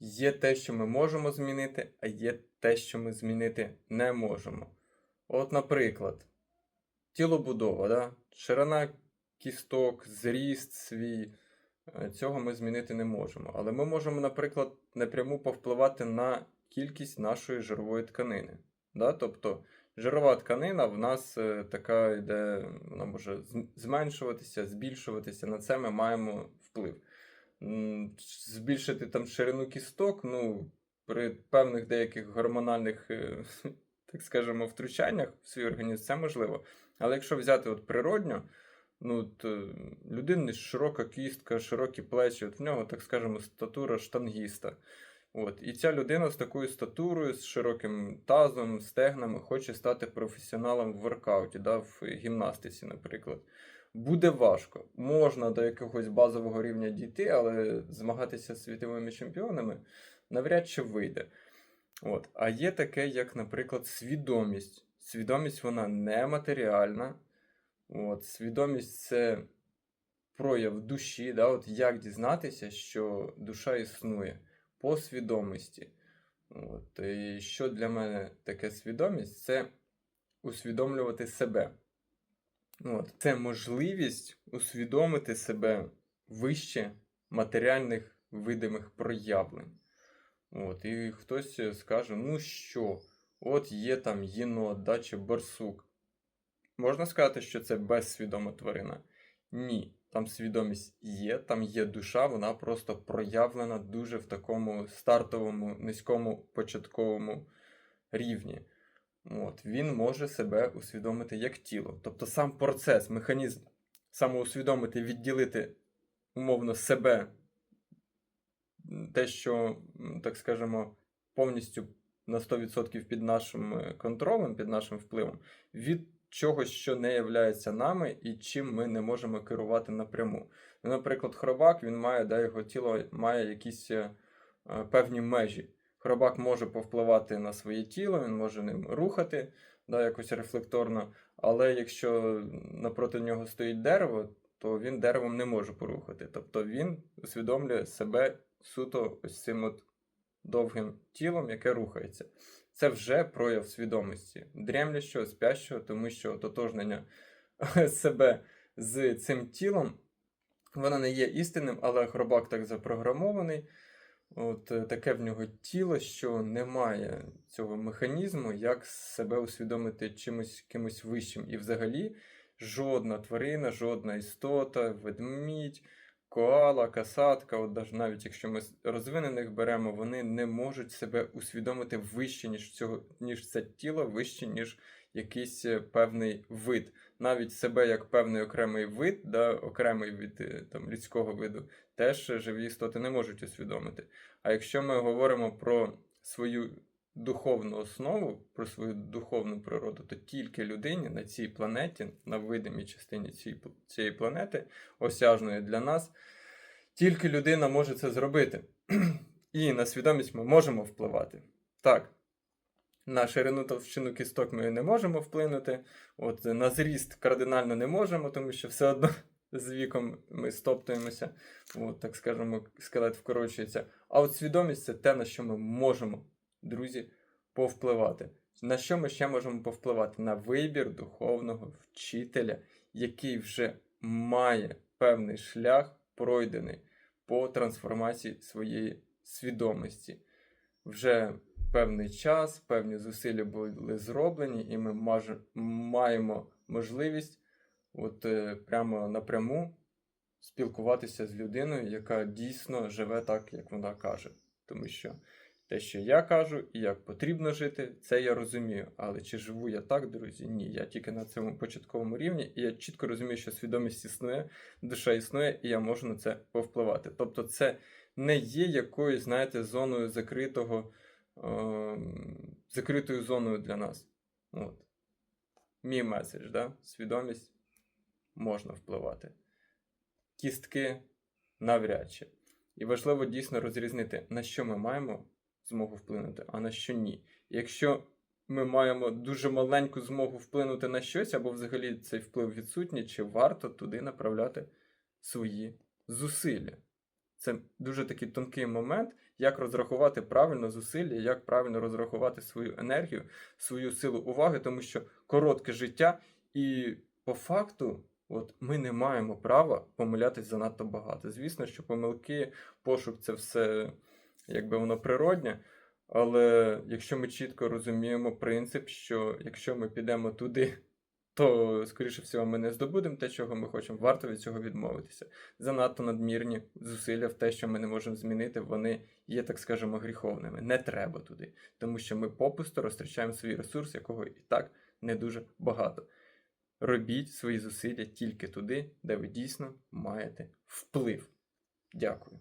Є те, що ми можемо змінити, а є те, що ми змінити не можемо. От, наприклад, тілобудова, да? ширина кісток, зріст свій. е, Цього ми змінити не можемо. Але ми можемо, наприклад, напряму повпливати на кількість нашої жирової тканини. Да? Тобто жирова тканина в нас е, така йде, вона може зменшуватися, збільшуватися. На це ми маємо вплив. Збільшити там ширину кісток, ну, при певних деяких гормональних, е, так скажемо, втручаннях в свій організм це можливо. Але якщо взяти от природньо, ну, от, е, людини широка кістка, широкі плечі, от в нього, так скажемо, статура штангіста. От. І ця людина з такою статурою, з широким тазом, стегнами, хоче стати професіоналом в воркауті, да, в гімнастиці, наприклад. Буде важко. Можна до якогось базового рівня дійти, але змагатися з світовими чемпіонами навряд чи вийде. От. А є таке, як, наприклад, свідомість. Свідомість вона нематеріальна. От. Свідомість це прояв душі. Да? От як дізнатися, що душа існує по свідомості. От. І що для мене таке свідомість? Це усвідомлювати себе. От. Це можливість усвідомити себе вище матеріальних видимих проявлень. От. І хтось скаже, ну що, от є там єнот, да, чи барсук. Можна сказати, що це безсвідома тварина? Ні. Там свідомість є, там є душа, вона просто проявлена дуже в такому стартовому, низькому початковому рівні. От, він може себе усвідомити як тіло. Тобто сам процес, механізм самоусвідомити, відділити умовно себе, те, що, так скажемо, повністю на 100% під нашим е, контролем, під нашим впливом, від чогось, що не являється нами і чим ми не можемо керувати напряму. Ну, Наприклад, хробак, він має, да, його тіло має якісь е, е, певні межі. Хробак може повпливати на своє тіло, він може ним рухати да, якось рефлекторно, але якщо напроти нього стоїть дерево, то він деревом не може порухати. Тобто він усвідомлює себе суто ось цим от довгим тілом, яке рухається. Це вже прояв свідомості, дрямлящого, спящого, тому що ототожнення себе з цим тілом, воно не є істинним, але хробак так запрограмований. От е, таке в нього тіло, що немає цього механізму, як себе усвідомити чимось кимось вищим. І взагалі жодна тварина, жодна істота, ведмідь, коала, касатка, от даже навіть якщо ми розвинених беремо, вони не можуть себе усвідомити вище, ніж цього, ніж це тіло, вище, ніж якийсь е, певний вид. Навіть себе як певний окремий вид, да, окремий від е, там, людського виду, теж живі істоти не можуть усвідомити. А якщо ми говоримо про свою духовну основу, про свою духовну природу, то тільки людині на цій планеті, на видимій частині цієї, планети, осяжної для нас, тільки людина може це зробити. І на свідомість ми можемо впливати. Так. На ширину товщину кісток ми не можемо вплинути. От на зріст кардинально не можемо, тому що все одно з віком ми стоптуємося, от, так скажемо, скелет вкорочується. А от свідомість це те, на що ми можемо, друзі, повпливати. На що ми ще можемо повпливати? На вибір духовного вчителя, який вже має певний шлях пройдений по трансформації своєї свідомості. Вже певний час, певні зусилля були зроблені, і ми маємо можливість от, е, прямо напряму спілкуватися з людиною, яка дійсно живе так, як вона каже. Тому що те, що я кажу і як потрібно жити, це я розумію. Але чи живу я так, друзі? Ні. Я тільки на цьому початковому рівні, і я чітко розумію, що свідомість існує, душа існує, і я можу на це повпливати. Тобто, це не є якоюсь, знаєте, зоною закритого, ем, закритою зоною для нас. От. Мій меседж, да? свідомість можна впливати. Кістки навряд чи. І важливо дійсно розрізнити, на що ми маємо змогу вплинути, а на що ні. Якщо ми маємо дуже маленьку змогу вплинути на щось, або взагалі цей вплив відсутній, чи варто туди направляти свої зусилля? Це дуже такий тонкий момент, як розрахувати правильно зусилля, як правильно розрахувати свою енергію, свою силу уваги, тому що коротке життя, і по факту, от ми не маємо права помилятись занадто багато. Звісно, що помилки, пошук це все якби воно природнє. Але якщо ми чітко розуміємо принцип, що якщо ми підемо туди, то, скоріше всього, ми не здобудемо те, чого ми хочемо. Варто від цього відмовитися. Занадто надмірні зусилля в те, що ми не можемо змінити, вони є, так скажемо, гріховними. Не треба туди, тому що ми попусто розтрачаємо свій ресурс, якого і так не дуже багато. Робіть свої зусилля тільки туди, де ви дійсно маєте вплив. Дякую.